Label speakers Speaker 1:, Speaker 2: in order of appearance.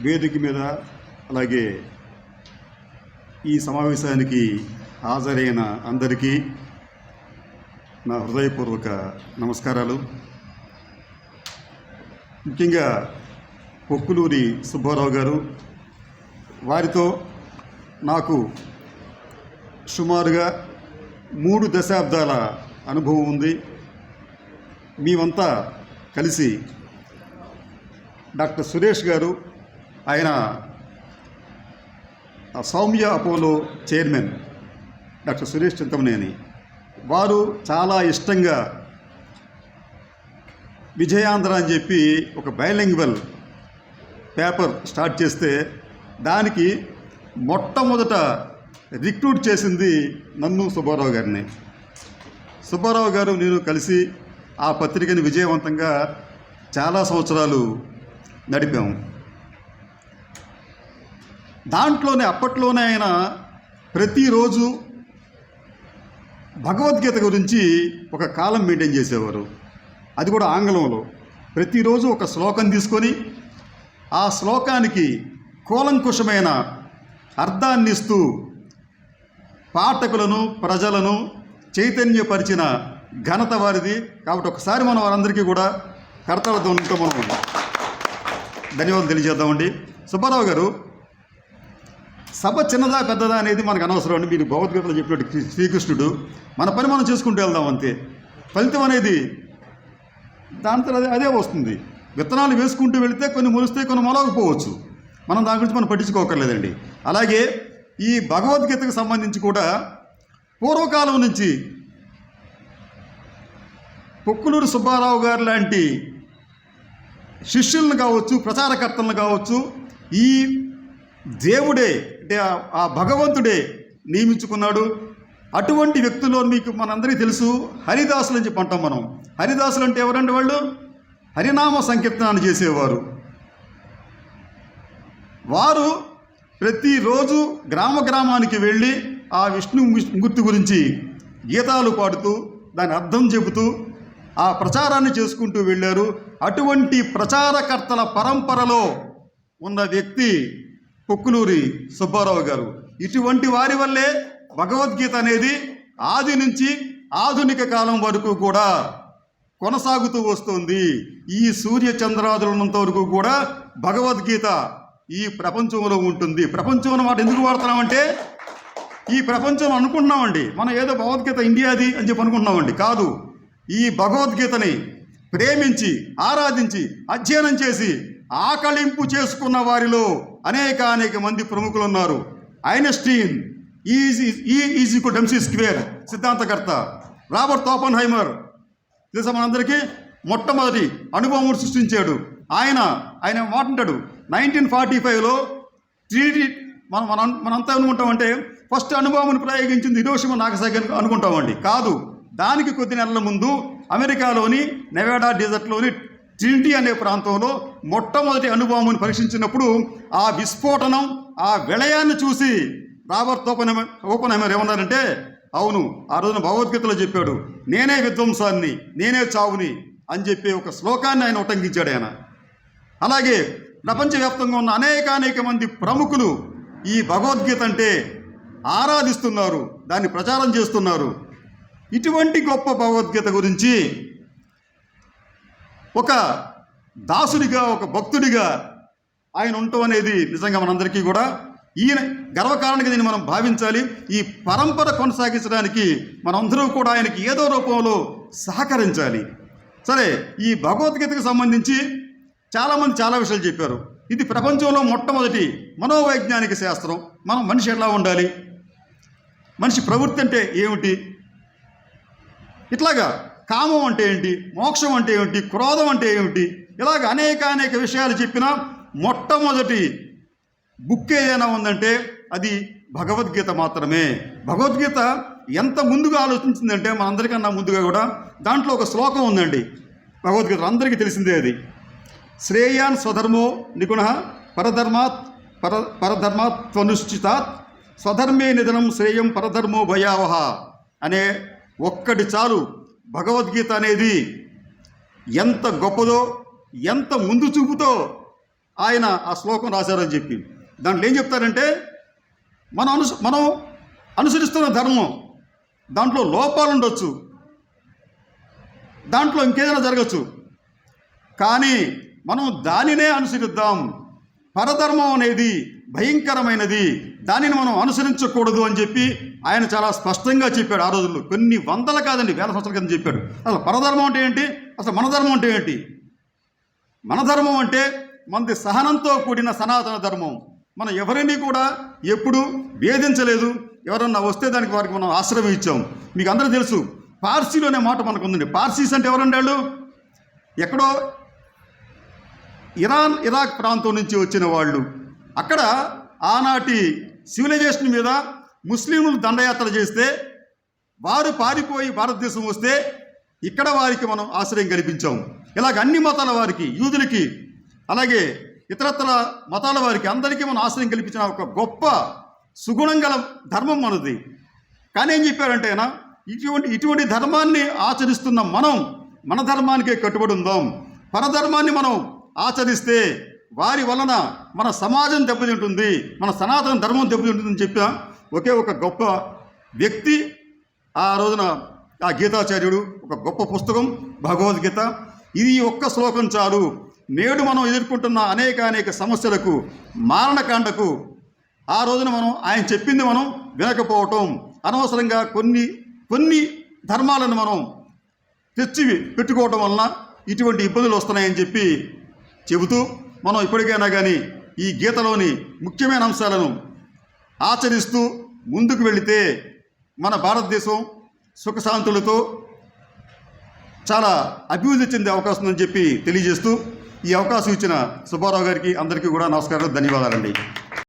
Speaker 1: వేదిక మీద అలాగే ఈ సమావేశానికి హాజరైన అందరికీ నా హృదయపూర్వక నమస్కారాలు. ముఖ్యంగా పొక్కులూరి సుబ్బారావు గారు వారితో నాకు సుమారుగా మూడు దశాబ్దాల అనుభవం ఉంది. మేమంతా కలిసి డాక్టర్ సురేష్ గారు ఆయన Soumya Apollo chairman doctor Suresh Chintamaneni. వారు చాలా ఇష్టంగా విజయాంధ్ర అని చెప్పి ఒక బైలింగ్వల్ పేపర్ స్టార్ట్ చేస్తే దానికి మొట్టమొదట రిక్రూట్ చేసింది నన్ను సుబ్బారావు గారిని. సుబ్బారావు గారు నేను కలిసి ఆ పత్రికని విజయవంతంగా చాలా సంవత్సరాలు నడిపాము. దాంట్లోనే అప్పట్లోనే ఆయన ప్రతిరోజు భగవద్గీత గురించి ఒక కాలం మెయింటైన్ చేసేవారు. అది కూడా ఆంగ్లంలో. ప్రతిరోజు ఒక శ్లోకం తీసుకొని ఆ శ్లోకానికి కూలంకుషమైన అర్థాన్ని ఇస్తూ పాఠకులను ప్రజలను చైతన్యపరిచిన ఘనత వారిది. కాబట్టి ఒకసారి మనం వారందరికీ కూడా కర్తవ్యంతో మనం ధన్యవాదాలు తెలియజేద్దామండి. సుబ్బారావు గారు సభ చిన్నదా పెద్దదా అనేది మనకు అనవసరం అండి మీరు భగవద్గీతలో చెప్పినట్టు శ్రీకృష్ణుడు మన పని మనం చేసుకుంటూ వెళ్దాం అంతే. ఫలితం అనేది దాంతో అదే అదే వస్తుంది. విత్తనాలు వేసుకుంటూ వెళితే కొన్ని మొలిస్తే కొన్ని మొలవకపోవచ్చు. మనం దాని గురించి మనం పట్టించుకోకర్లేదండి. అలాగే ఈ భగవద్గీతకు సంబంధించి కూడా పూర్వకాలం నుంచి పొక్కులూరు సుబ్బారావు గారు లాంటి శిష్యులను కావచ్చు ప్రచారకర్తలను కావచ్చు ఈ దేవుడే ఆ- ఆ భగవంతుడే నియమించుకున్నాడు. అటువంటి వ్యక్తుల్లో మీకు మనందరికీ తెలుసు హరిదాసులు అని చెప్పి అంటాం మనం. హరిదాసులు అంటే ఎవరండి వాళ్ళు? హరినామ సంకీర్తనాన్ని చేసేవారు. వారు ప్రతిరోజు గ్రామ గ్రామానికి వెళ్ళి ఆ విష్ణు మూర్తి గురించి గీతాలు పాడుతూ దాని అర్థం చెబుతూ ఆ ప్రచారాన్ని చేసుకుంటూ వెళ్ళారు. అటువంటి ప్రచారకర్తల పరంపరలో ఉన్న వ్యక్తి పొక్కులూరి సుబ్బారావు గారు. ఇటువంటి వారి వల్లే భగవద్గీత అనేది ఆది నుంచి ఆధునిక కాలం వరకు కూడా కొనసాగుతూ వస్తుంది. ఈ సూర్య చంద్రాదులు వరకు కూడా భగవద్గీత ఈ ప్రపంచంలో ఉంటుంది. ప్రపంచం మాట ఎందుకు వాడుతున్నామంటే ఈ ప్రపంచం అనుకుంటున్నామండి. మనం ఏదో భగవద్గీత ఇండియాది అని చెప్పి అనుకుంటున్నామండి. కాదు ఈ భగవద్గీతని ప్రేమించి ఆరాధించి అధ్యయనం చేసి ఆకళింపు చేసుకున్న వారిలో అనేక అనేక మంది ప్రముఖులు ఉన్నారు ఐనస్టీన్ ఈజీ ఈ డెమ్సీ స్క్వేర్ సిద్ధాంతకర్త రాబర్ట్ తోపన్ హైమర్ తెలుసా మనందరికీ? మొట్టమొదటి అనుభవం సృష్టించాడు. ఆయన ఆయన మాట నైన్టీన్ ఫార్టీ ఫైవ్లో త్రీ మనం మనం మనంతా అనుకుంటామంటే ఫస్ట్ అనుభవం ప్రయోగించింది హిరోషిమా నాగసాగి అని అనుకుంటామండి. కాదు దానికి కొద్ది నెలల ముందు అమెరికాలోని నెవాడా డెజర్ట్లోని ట్రినిటీ అనే ప్రాంతంలో మొట్టమొదటి అనుభవం పరీక్షించినప్పుడు ఆ విస్ఫోటనం ఆ విలయాన్ని చూసి రాబర్ట్ ఓపెన్ ఓపెన్ హైమర్ ఏమన్నారంటే అవును ఆ రోజున భగవద్గీతలో చెప్పాడు నేనే విధ్వంసాన్ని నేనే చావుని అని చెప్పి ఒక శ్లోకాన్ని ఆయన ఉటంకించాడు ఆయన. అలాగే ప్రపంచవ్యాప్తంగా ఉన్న అనేక అనేక మంది ప్రముఖులు ఈ భగవద్గీత అంటే ఆరాధిస్తున్నారు దాన్ని ప్రచారం చేస్తున్నారు. ఇటువంటి గొప్ప భగవద్గీత గురించి ఒక దాసుడిగా ఒక భక్తుడిగా ఆయన ఉండటం అనేది నిజంగా మనందరికీ కూడా ఈయన గర్వకారణంగా దీన్ని మనం భావించాలి. ఈ పరంపర కొనసాగించడానికి మనందరూ కూడా ఆయనకి ఏదో రూపంలో సహకరించాలి. సరే ఈ భగవద్గీతకు సంబంధించి చాలామంది చాలా విషయాలు చెప్పారు. ఇది ప్రపంచంలో మొట్టమొదటి మనోవైజ్ఞానిక శాస్త్రం. మనం మనిషి ఎలా ఉండాలి? మనిషి ప్రవృత్తి అంటే ఏమిటి? ఇట్లాగా కామం అంటే ఏంటి? మోక్షం అంటే ఏమిటి? క్రోధం అంటే ఏమిటి? ఇలాగ అనేక అనేక విషయాలు చెప్పిన మొట్టమొదటి బుక్ ఏదైనా ఉందంటే అది భగవద్గీత మాత్రమే. భగవద్గీత ఎంత ముందుగా ఆలోచించిందంటే మనందరికన్నా ముందుగా కూడా దాంట్లో ఒక శ్లోకం ఉందండి. భగవద్గీత అందరికీ తెలిసిందే అది. శ్రేయాన్ స్వధర్మో నిగుణ పరధర్మాత్ పర పరధర్మాత్వనుష్ఠితాత్ స్వధర్మే నిధనం శ్రేయం పరధర్మో భయావహ అనే ఒక్కటి చాలు. భగవద్గీత అనేది ఎంత గొప్పదో ఎంత ముందు చూపుతో ఆయన ఆ శ్లోకం రాశారని చెప్పి. దాంట్లో ఏం చెప్తారంటే మనం అను మనం అనుసరిస్తున్న ధర్మం దాంట్లో లోపాలు ఉండొచ్చు. దాంట్లో ఇంకేదైనా జరగచ్చు. కానీ మనం దానినే అనుసరిద్దాం. పరధర్మం అనేది భయంకరమైనది. దానిని మనం అనుసరించకూడదు అని చెప్పి ఆయన చాలా స్పష్టంగా చెప్పాడు ఆ రోజుల్లో. కొన్ని వందల కాదండి వేల సంవత్సరాల కింద చెప్పాడు. అసలు పరధర్మం అంటే ఏంటి? అసలు మన ధర్మం అంటే ఏంటి? మన ధర్మం అంటే మనది సహనంతో కూడిన సనాతన ధర్మం. మనం ఎవరిని కూడా ఎప్పుడు వేధించలేదు. ఎవరన్నా వస్తే దానికి వారికి మనం ఆశ్రయం ఇచ్చాం. మీకు అందరూ తెలుసు పార్సీలు అనే మాట మనకు ఉందండి. పార్సీస్ అంటే ఎవరండి వాళ్ళు? ఎక్కడో ఇరాన్ ఇరాక్ ప్రాంతం నుంచి వచ్చిన వాళ్ళు. అక్కడ ఆనాటి సివిలైజేషన్ మీద ముస్లింలు దండయాత్ర చేస్తే వారు పారిపోయి భారతదేశం వస్తే ఇక్కడ వారికి మనం ఆశ్రయం కల్పించాం. ఇలాగ అన్ని మతాల వారికి యూదులకి అలాగే ఇతరత్ర మతాల వారికి అందరికీ మనం ఆశ్రయం కల్పించిన ఒక గొప్ప సుగుణం గల ధర్మం మనది. కానీ ఏం చెప్పారంటే ఆయన ఇటువంటి ఇటువంటి ధర్మాన్ని ఆచరిస్తున్న మనం మన ధర్మానికే కట్టుబడి ఉందాం. పరధర్మాన్ని మనం ఆచరిస్తే వారి వలన మన సమాజం దెబ్బతింటుంది మన సనాతన ధర్మం దెబ్బతింటుందని చెప్పా. ఒకే ఒక గొప్ప వ్యక్తి ఆ రోజున ఆ గీతాచార్యుడు ఒక గొప్ప పుస్తకం భగవద్గీత. ఇది ఒక్క శ్లోకం చాలు. నేడు మనం ఎదుర్కొంటున్న అనేక అనేక సమస్యలకు మారణకాండకు ఆ రోజున మనం ఆయన చెప్పింది మనం వినకపోవటం. అనవసరంగా కొన్ని కొన్ని ధర్మాలను మనం తెచ్చి పెట్టుకోవటం వలన ఇటువంటి ఇబ్బందులు వస్తున్నాయని చెప్పి చెబుతూ మనం ఇప్పటికైనా కానీ ఈ గీతలోని ముఖ్యమైన అంశాలను ఆచరిస్తూ ముందుకు వెళితే మన భారతదేశం సుఖశాంతులతో చాలా అభివృద్ధి చెందే అవకాశం ఉందని చెప్పి తెలియజేస్తూ ఈ అవకాశం ఇచ్చిన సుబ్బారావు గారికి అందరికీ కూడా నమస్కారాలు ధన్యవాదాలండి.